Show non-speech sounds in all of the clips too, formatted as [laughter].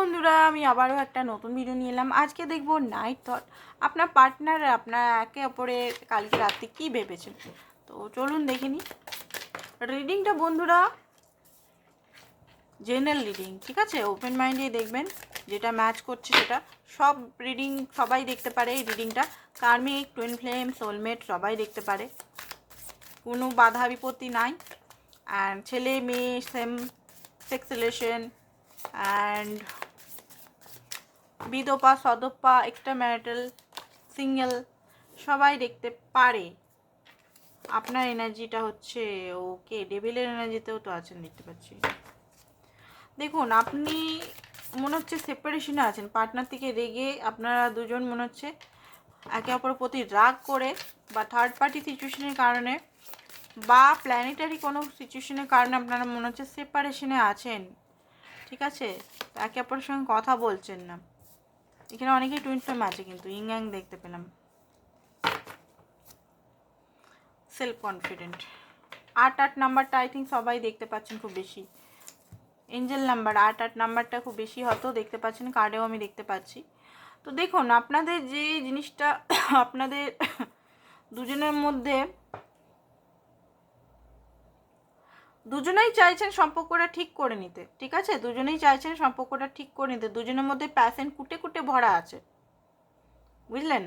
বন্ধুরা, আমি আবারও একটা নতুন ভিডিও নিয়ে এলাম। আজকে দেখব নাইট থট আপনার পার্টনার আপনার একে অপরের কালকে রাত্রে কী ভেবেছেন? তো চলুন দেখে রিডিংটা বন্ধুরা জেনারেল রিডিং ঠিক আছে? ওপেন মাইন্ডে দেখবেন, যেটা ম্যাচ করছে সেটা। সব রিডিং সবাই দেখতে পারে এই রিডিংটা কার্মিক টুইন ফ্লেম সোলমেট সবাই দেখতে পারে। কোনো বাধা বিপত্তি নাই। অ্যান্ড ছেলে, মেয়ে সেম সেক্স রিলেশন অ্যান্ড বিধবা, সদপ্পা এক্সট্রা ম্যারিটাল সিঙ্গেল সবাই দেখতে পারে। আপনার এনার্জিটা হচ্ছে ওকে ডেভিলের এনার্জিতেও তো আছেন, দেখতে পাচ্ছি। দেখুন, আপনি মনে হচ্ছে সেপারেশনে আছেন পার্টনার থেকে রেগে আপনারা দুজন মনে হচ্ছে একে অপরের প্রতি রাগ করে বা থার্ড পার্টি সিচুয়েশনের কারণে বা প্ল্যানেটারি কোনো সিচুয়েশনের কারণে আপনারা মনে হচ্ছে সেপারেশনে আছেন। ঠিক আছে? একে অপরের সঙ্গে কথা বলছেন না। এখানে অনেকেই টুইন ফ্লেম আছে কিন্তু ইয়াং দেখতে পেলাম। সেলফ কনফিডেন্ট আট আট নাম্বারটা আই থিঙ্ক সবাই দেখতে পাচ্ছেন খুব বেশি। এঞ্জেল নাম্বার, আট আট নাম্বারটা খুব বেশি হয়তো দেখতে পাচ্ছেন কার্ডেও আমি দেখতে পাচ্ছি। তো দেখুন, আপনাদের যে জিনিসটা, আপনাদের দুজনের মধ্যে দুজনেই চাইছেন সম্পর্কটা ঠিক করে নিতে, ঠিক আছে? দুজনেই চাইছেন সম্পর্কটা ঠিক করে নিতে, দুজনের মধ্যে প্যাশন কুটে কুটে ভরা আছে। বুঝলেন?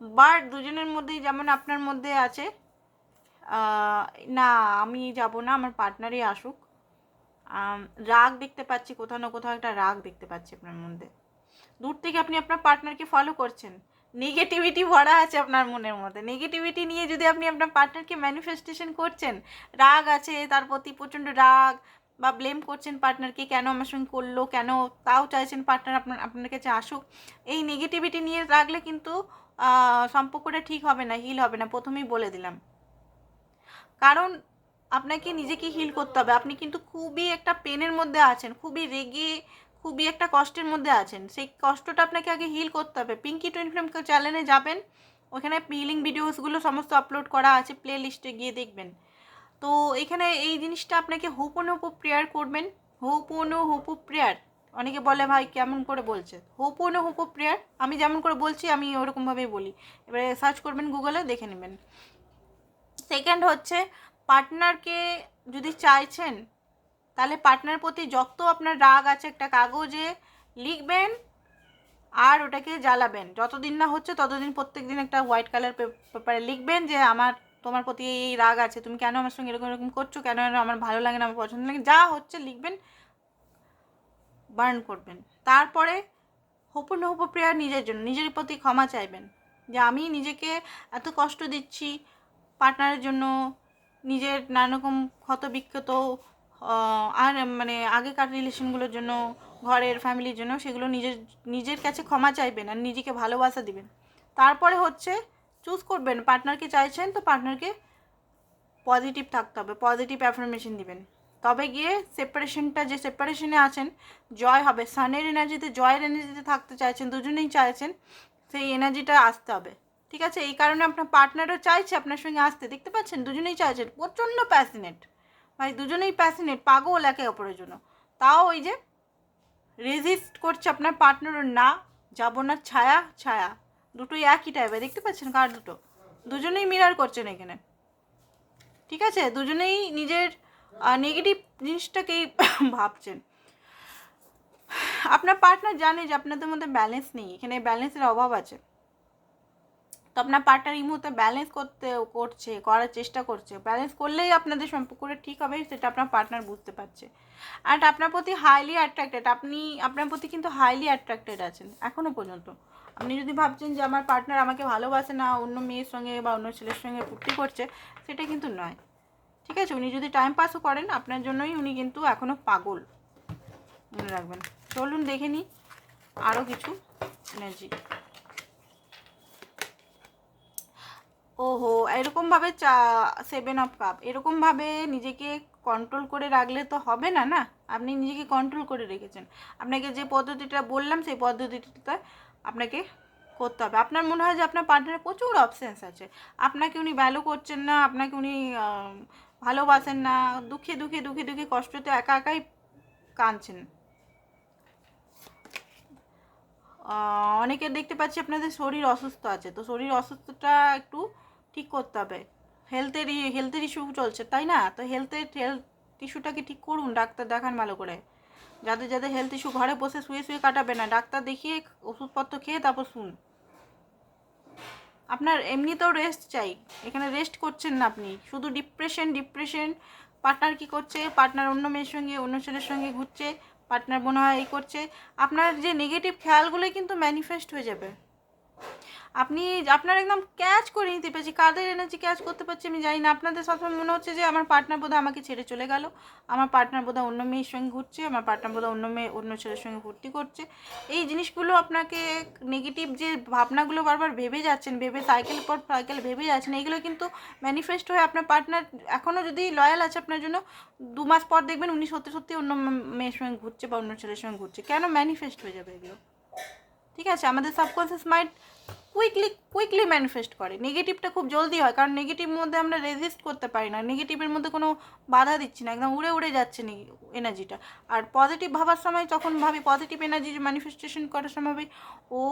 বাট দুজনের মধ্যেই যেমন আপনার মধ্যে আছে না, আমি যাব না, আমার পার্টনারই আসুক। রাগ দেখতে পাচ্ছি, কোথাও না কোথাও একটা রাগ দেখতে পাচ্ছি আপনার মধ্যে। দূর থেকে আপনি আপনার পার্টনারকে ফলো করছেন। নেগেটিভিটি ভরা আছে আপনার মনের মধ্যে। নেগেটিভিটি নিয়ে যদি আপনি আপনার পার্টনারকে ম্যানিফেস্টেশন করছেন, রাগ আছে, তার প্রতি প্রচণ্ড রাগ বা ব্লেম করছেন পার্টনারকে কেন আমার সঙ্গে করল, কেন তাও চাইছেন পার্টনার আপনার আপনার কাছে আসুক, এই নেগেটিভিটি নিয়ে রাখলে কিন্তু সম্পর্কটা ঠিক হবে না হিল হবে না, প্রথমেই বলে দিলাম। কারণ আপনাকে নিজেকে হিল করতে হবে। আপনি কিন্তু খুবই একটা পেনের মধ্যে আছেন, খুবই রেগে খুবই একটা কষ্টের মধ্যে আছেন। সেই কষ্টটা আপনাকে আগে হিল করতে হবে। পিঙ্কি টুইন ফ্লেম চ্যানেলে যাবেন, ওখানে হিলিং ভিডিওসগুলো সমস্ত আপলোড করা আছে প্লে লিস্টে গিয়ে দেখবেন। তো এখানে এই জিনিসটা আপনাকে হোপনো হুপু প্রেয়ার করবেন। হোপনো হুপু প্রেয়ার অনেকে বলে ভাই কেমন করে বলছে? হোপনো হুপু প্রেয়ার আমি যেমন করে বলছি, আমি ওরকমভাবেই বলি। এবারে সার্চ করবেন গুগলে দেখে নেবেন। সেকেন্ড হচ্ছে পার্টনারকে যদি চাইছেন তাহলে পার্টনার প্রতি যত আপনার রাগ আছে, একটা কাগজে লিখবেন আর ওটাকে জ্বালাবেন। যতদিন না হচ্ছে ততদিন প্রত্যেক দিন একটা হোয়াইট কালার পেপারে লিখবেন যে, আমার, তোমার প্রতি এই রাগ আছে। তুমি কেন আমার সঙ্গে এরকম এরকম করছ? কেন আমার ভালো লাগে না, আমার পছন্দ লাগে যা হচ্ছে লিখবেন বার্ন করবেন। তারপরে হুপুর হুপু প্রেয়ার নিজের জন্য, নিজের প্রতি ক্ষমা চাইবেন। যে, আমি নিজেকে এত কষ্ট দিচ্ছি পার্টনারের জন্য নিজের নানা রকম ক্ষত বিক্ষত আর মানে আগেকার রিলেশনগুলোর জন্য, ঘরের ফ্যামিলির জন্য, সেগুলো নিজের নিজের কাছে ক্ষমা চাইবেন আর নিজেকে ভালোবাসা দিবেন। তারপরে হচ্ছে চুজ করবেন পার্টনারকে চাইছেন তো পার্টনারকে পজিটিভ থাকতে হবে পজিটিভ অ্যাফার্মেশন দিবেন। তবে গিয়ে সেপারেশনটা যে সেপারেশনে আছেন, জয় হবে। সানের এনার্জিতে জয়ের এনার্জিতে থাকতে চাইছেন, দুজনেই চাইছেন, সেই এনার্জিটা আসতে হবে। ঠিক আছে? এই কারণে আপনার পার্টনারও চাইছে আপনার সঙ্গে আসতে। দেখতে পাচ্ছেন? দুজনেই চাইছেন। প্রচণ্ড প্যাসিনেট ভাই দুজনেই প্যাসিনেট পাগল একে অপরের জন্য। তাও ওই যে রেজিস্ট করছে আপনার পার্টনারও না, যাব না, ছায়া ছায়া। দুটোই একই টাইপের দেখতে পাচ্ছেন কার দুটো? দুজনেই মিরার করছেন এখানে। ঠিক আছে? দুজনেই নিজের নেগেটিভ জিনিসটাকেই [coughs] ভাবছেন। আপনার পার্টনার জানে যে আপনাদের মধ্যে ব্যালেন্স নেই। এখানে ব্যালেন্সের অভাব আছে। তো আপনার পার্টনার এই মুহূর্তে ব্যালেন্স করতে, করছে, করার চেষ্টা করছে। ব্যালেন্স করলেই আপনাদের সম্পর্কটা ঠিক হবে, সেটা আপনার পার্টনার বুঝতে পারছে। অ্যান্ড আপনার প্রতি হাইলি অ্যাট্রাক্টেড আপনি, আপনার প্রতি কিন্তু হাইলি অ্যাট্রাক্টেড আছেন এখনও পর্যন্ত। আপনি যদি ভাবছেন যে আমার পার্টনার আমাকে ভালোবাসে না, অন্য মেয়ের সঙ্গে বা অন্য ছেলের সঙ্গে ফুর্তি করছে, সেটা কিন্তু নয়। ঠিক আছে? উনি যদি টাইম পাসও করেন, আপনার জন্যই উনি কিন্তু এখনও পাগল। মনে রাখবেন। চলুন দেখে নিই আরও কিছু এনার্জি ওহো, এরকমভাবে চা সেভেন অফ কাপ এরকমভাবে নিজেকে কন্ট্রোল করে রাখলে তো হবে না না? আপনি নিজেকে কন্ট্রোল করে রেখেছেন। আপনাকে যে পদ্ধতিটা বললাম, সেই পদ্ধতিটা আপনাকে করতে হবে। আপনার মনে হয় যে আপনার পার্টনারের প্রচুর অপশানস আছে। আপনাকে উনি ভ্যালু করছেন না, আপনাকে উনি ভালোবাসেন না, দুঃখে দুঃখে দুঃখে দুঃখে কষ্টতে একা একাই কাঁদছেন। অনেকের দেখতে পাচ্ছি আপনাদের শরীর অসুস্থ আছে। তো শরীর অসুস্থটা একটু ঠিক করতে হবে। হেলথের হেলথের ইস্যু চলছে, তাই না? তো হেলথের হেলথ ইস্যুটাকে ঠিক করুন, ডাক্তার দেখান ভালো করে। যাদের যাদের হেলথ ইস্যু ঘরে বসে শুয়ে শুয়ে কাটাবে না, ডাক্তার দেখিয়ে ওষুধপত্র খেয়ে তারপর শুন। আপনার এমনিতেও রেস্ট চাই, এখানে রেস্ট করছেন না আপনি। শুধু ডিপ্রেশন ডিপ্রেশন পার্টনার কি করছে? পার্টনার অন্য মেয়ের সঙ্গে, অন্য ছেলের সঙ্গে ঘুরছে পার্টনার মনে হয় এই করছে। আপনার যে নেগেটিভ খেয়ালগুলোই কিন্তু ম্যানিফেস্ট হয়ে যাবে। আপনি আপনার একদম ক্যাচ করে নিতে পারছি। কাদের এনার্জি ক্যাচ করতে পারছি আমি জানি না। আপনাদের সবসময় মনে হচ্ছে যে আমার পার্টনার বোধহয় আমাকে ছেড়ে চলে গেল। আমার পার্টনার বোধহয় অন্য মেয়ের সঙ্গে ঘুরছে, আমার পার্টনার বোধহয় অন্য মেয়ে, অন্য ছেলের সঙ্গে ফুর্তি করছে। এই জিনিসগুলো আপনাকে নেগেটিভ যে ভাবনাগুলো বারবার ভেবে যাচ্ছেন, ভেবে সাইকেল পর সাইকেল ভেবে যাচ্ছেন এইগুলো কিন্তু ম্যানিফেস্ট হয়ে আপনার পার্টনার এখনও যদি লয়াল আছে আপনার জন্য, দু মাস পর দেখবেন উনি সত্যি সত্যি অন্য মেয়ের সঙ্গে ঘুরছে বা অন্য ছেলের সঙ্গে ঘুরছে। কেন ম্যানিফেস্ট হয়ে যাবে এগুলো? ঠিক আছে? আমাদের subconscious mind quickly quickly manifest করে। নেগেটিভটা খুব জলদি হয়, কারণ নেগেটিভ মধ্যে আমরা রেজিস্ট করতে পারি না। নেগেটিভের মধ্যে কোনো বাধা দিচ্ছি না, একদম উড়ে উড়ে যাচ্ছে এনার্জিটা আর পজিটিভ ভাবার সময় যখন ভাবি পজিটিভ এনার্জি ম্যানিফেস্টেশন করার সময় ভাবি, ও,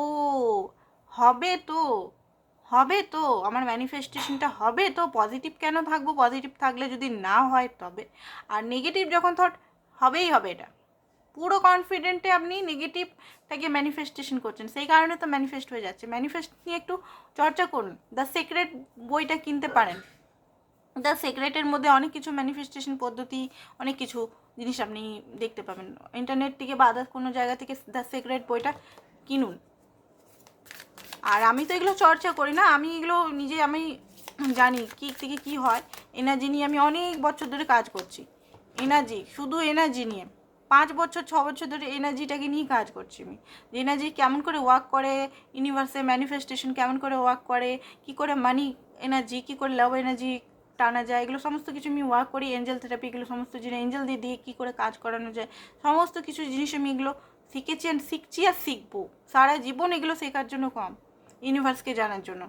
হবে তো হবে তো, আমার ম্যানিফেস্টেশনটা হবে তো পজিটিভ কেন থাকব পজিটিভ থাকলে যদি না হয় তবে। আর নেগেটিভ যখন থট হবেই হবে এটা। পুরো কনফিডেন্টে আপনি নেগেটিভটাকে ম্যানিফেস্টেশন করছেন। সেই কারণে তো ম্যানিফেস্ট হয়ে যাচ্ছে। ম্যানিফেস্ট নিয়ে একটু চর্চা করুন। দ্য সিক্রেট বইটা কিনতে পারেন। দ্য সিক্রেটের মধ্যে অনেক কিছু ম্যানিফেস্টেশন পদ্ধতি, অনেক কিছু জিনিস আপনি দেখতে পাবেন। ইন্টারনেট থেকে বা আদার্স কোনো জায়গা থেকে দ্য সিক্রেট বইটা কিনুন। আর আমি তো এগুলো চর্চা করি না। আমি এগুলো নিজে আমি জানি কী থেকে কী হয়। এনার্জি নিয়ে আমি অনেক বছর ধরে কাজ করছি। এনার্জি শুধু এনার্জি নিয়ে। পাঁচ বছর, ছ বছর ধরে এনার্জিটাকে নিয়ে কাজ করছি আমি। যে এনার্জি কেমন করে ওয়ার্ক করে ইউনিভার্সে ম্যানিফেস্টেশন কেমন করে ওয়ার্ক করে, কি করে মানি এনার্জি কি করে লাভ এনার্জি টানা যায়, এগুলো সমস্ত কিছু আমি ওয়ার্ক করি এঞ্জেল থেরাপি এগুলো সমস্ত জিনিস এঞ্জেল দিয়ে দিয়ে কী করে কাজ করানো যায়, সমস্ত কিছু জিনিস আমি এগুলো শিখেছি আর শিখছি আর শিখব। সারা জীবন এগুলো শেখার জন্য কম ইউনিভার্সকে জানার জন্য।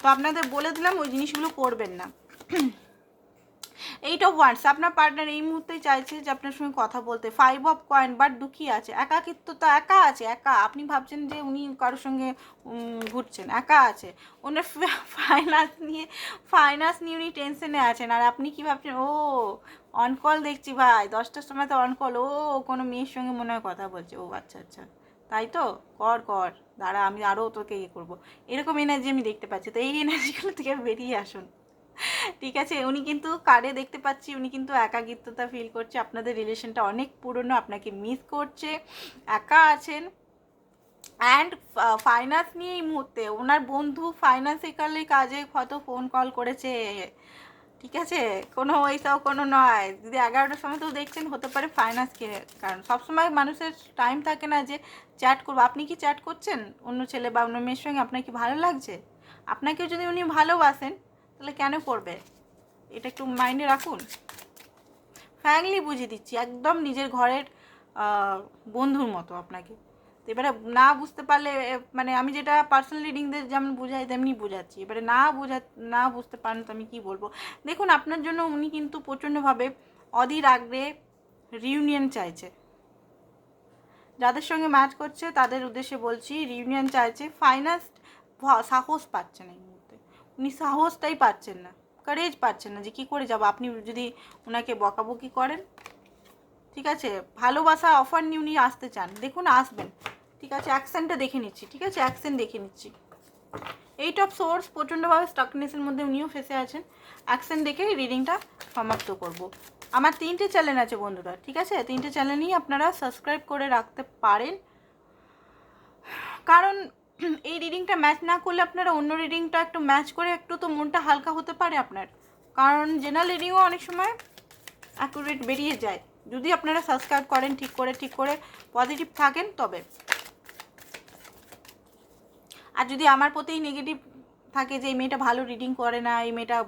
তো আপনাদের বলে দিলাম, ওই জিনিসগুলো করবেন না। এইট অফ ওয়ান্স আপনার পার্টনার এই মুহূর্তে চাইছে যে আপনার সঙ্গে কথা বলতে। ফাইভ অফ কয়েন বাট দুঃখী আছে। একাকিত্ব তো একা আছে, একা। আপনি ভাবছেন যে উনি কারোর সঙ্গে ঘুরছেন, একা আছে। ওনার ফাইন্যান্স নিয়ে ফাইন্যান্স নিয়ে উনি টেনশনে আছেন। আর আপনি কি ভাবছেন, ও অন কল দেখছি ভাই, দশটার সময় তো অন কল ও, কোনো মেয়ের সঙ্গে মনে হয় কথা বলছে। ও আচ্ছা আচ্ছা। তাই তো? কর কর। দাঁড়া, আমি আরও তোকে ইয়ে করব। এরকম এনার্জি আমি দেখতে পাচ্ছি। তো এই এনার্জিগুলো থেকে বেরিয়ে আসুন। ঠিক আছে, উনি কিন্তু কার্ডে দেখতে পাচ্ছি, উনি কিন্তু একাকিত্বতা ফিল করছে, আপনাদের রিলেশনটা অনেক পুরনো, আপনাকে মিস করছে, একা আছেন। অ্যান্ড ফাইন্যান্স নিয়ে এই মুহূর্তে ওনার বন্ধু ফাইন্যান্সিক্যালি কাজে হয়তো ফোন কল করেছে। ঠিক আছে, কোনো ওইসব কোনো নয়। যদি এগারোটার সময় তো দেখছেন, হতে পারে ফাইন্যান্সকে কারণ সবসময় মানুষের টাইম থাকে না যে চ্যাট করব। আপনি কি চ্যাট করছেন? অন্য ছেলে বা অন্য মেয়ের সঙ্গে আপনার কি ভালো লাগছে? আপনাকেও যদি উনি ভালোবাসেন তাহলে কেন করবে? এটা একটু মাইন্ডে রাখুন। ফ্যামিলি বুঝিয়ে দিচ্ছি, একদম নিজের ঘরের বন্ধুর মতো আপনাকে। তো এবারে না বুঝতে পারলে মানে আমি যেটা পার্সোনাল রিডিংদের যেমন বুঝাই, তেমনি বোঝাচ্ছি। এবারে না বোঝা, না বুঝতে পারেন তো আমি কী বলব? দেখুন, আপনার জন্য উনি কিন্তু প্রচণ্ডভাবে অধীর আগ্রে রিউনিয়ন চাইছে। যাদের সঙ্গে ম্যাচ করছে, তাদের উদ্দেশ্যে বলছি রিউনিয়ন চাইছে ফাইন্যান্স সাহস পাচ্ছেন এই মুহূর্তে। উনি সাহসটাই পাচ্ছেন না কারেজ পাচ্ছেন না যে কী করে যাব? আপনি যদি ওনাকে বকাবকি করেন, ঠিক আছে? ভালোবাসা অফার নিয়ে উনি আসতে চান, দেখুন আসবেন, ঠিক আছে? অ্যাকসেন্টটা দেখে নিচ্ছি, ঠিক আছে? অ্যাকসেন্ট দেখে নিচ্ছি। এইট অফ সোর্স প্রচণ্ডভাবে স্টাকনেসের মধ্যে উনিও ফেসে আছেন। অ্যাকসেন্ট দেখে রিডিংটা সমাপ্ত করব। আমার তিনটে চ্যানেল আছে বন্ধুরা, ঠিক আছে? তিনটে চ্যানেলই আপনারা সাবস্ক্রাইব করে রাখতে পারেন। কারণ এই রিডিংটা ম্যাচ না করলে আপনারা অন্য রিডিংটা একটু ম্যাচ করে একটু তো মনটা হালকা হতে পারে আপনার। কারণ জেনারেল রিডিংও অনেক সময় অ্যাকুরেট বেরিয়ে যায়। যদি আপনারা সাবস্ক্রাইব করেন, ঠিক করে ঠিক করে পজিটিভ থাকেন, তবে। আর যদি আমার প্রতিই নেগেটিভ থাকে যে, এই মেয়েটা ভালো রিডিং করে না, এই মেয়েটা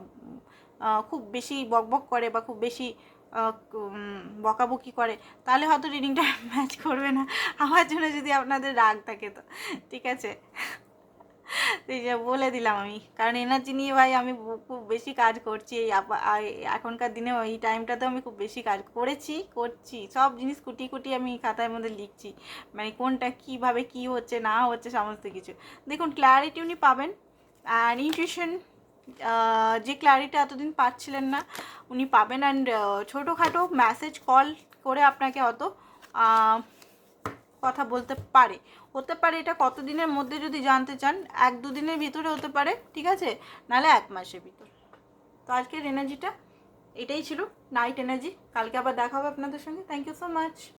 খুব বেশি বকবক করে বা খুব বেশি বকাবকি করে, তাহলে হয়তো রিডিংটা ম্যাচ করবে না। আমার জন্য যদি আপনাদের রাগ থাকে তো, ঠিক আছে? বলে দিলাম আমি, কারণ এনার্জি নিয়ে ভাই আমি খুব বেশি কাজ করছি, এই এখনকার দিনে এই টাইমটাতে আমি খুব বেশি কাজ করেছি, করছি, সব জিনিস কুটি কুটি আমি খাতার মধ্যে লিখছি। মানে কোনটা কীভাবে কি হচ্ছে, না হচ্ছে, সমস্ত কিছু। দেখুন ক্ল্যারিটি উনি পাবেন, আর ইনটিউশন যে ক্ল্যারিটি এতদিন পাচ্ছিলেন না, উনি পাবেন অ্যান্ড ছোটোখাটো মেসেজ কল করে আপনাকে অত কথা বলতে পারে। হতে পারে এটা কতদিনের মধ্যে যদি জানতে চান, এক দুদিনের ভিতরে হতে পারে, ঠিক আছে? নাহলে এক মাসের ভিতর। তো আজকের এনার্জিটা এটাই ছিল নাইট এনার্জি কালকে আবার দেখা হবে আপনাদের সঙ্গে। Thank you so much